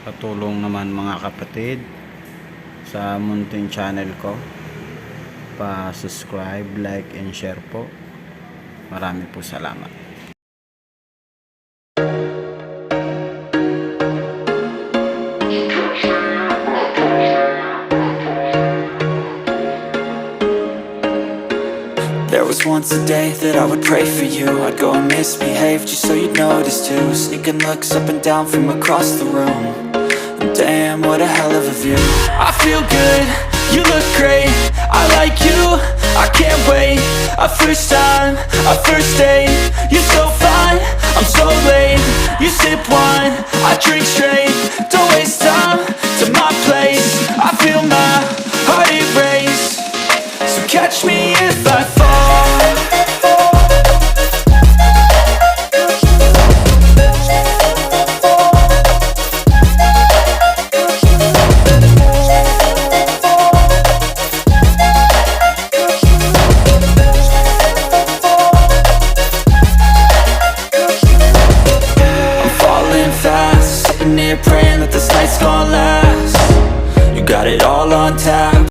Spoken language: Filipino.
Patulong naman mga kapatid sa munting channel ko. Pa-subscribe, like, and share po. Marami po salamat. There was once a day that I would pray for you I'd go and misbehave just so you'd notice too Sneaking looks up and down from across the room what a hell of a view. I feel good, you look great. I like you, I can't wait. A first time, a first date. You're so fine, Sitting here praying that this night's gonna last. You got it all on tap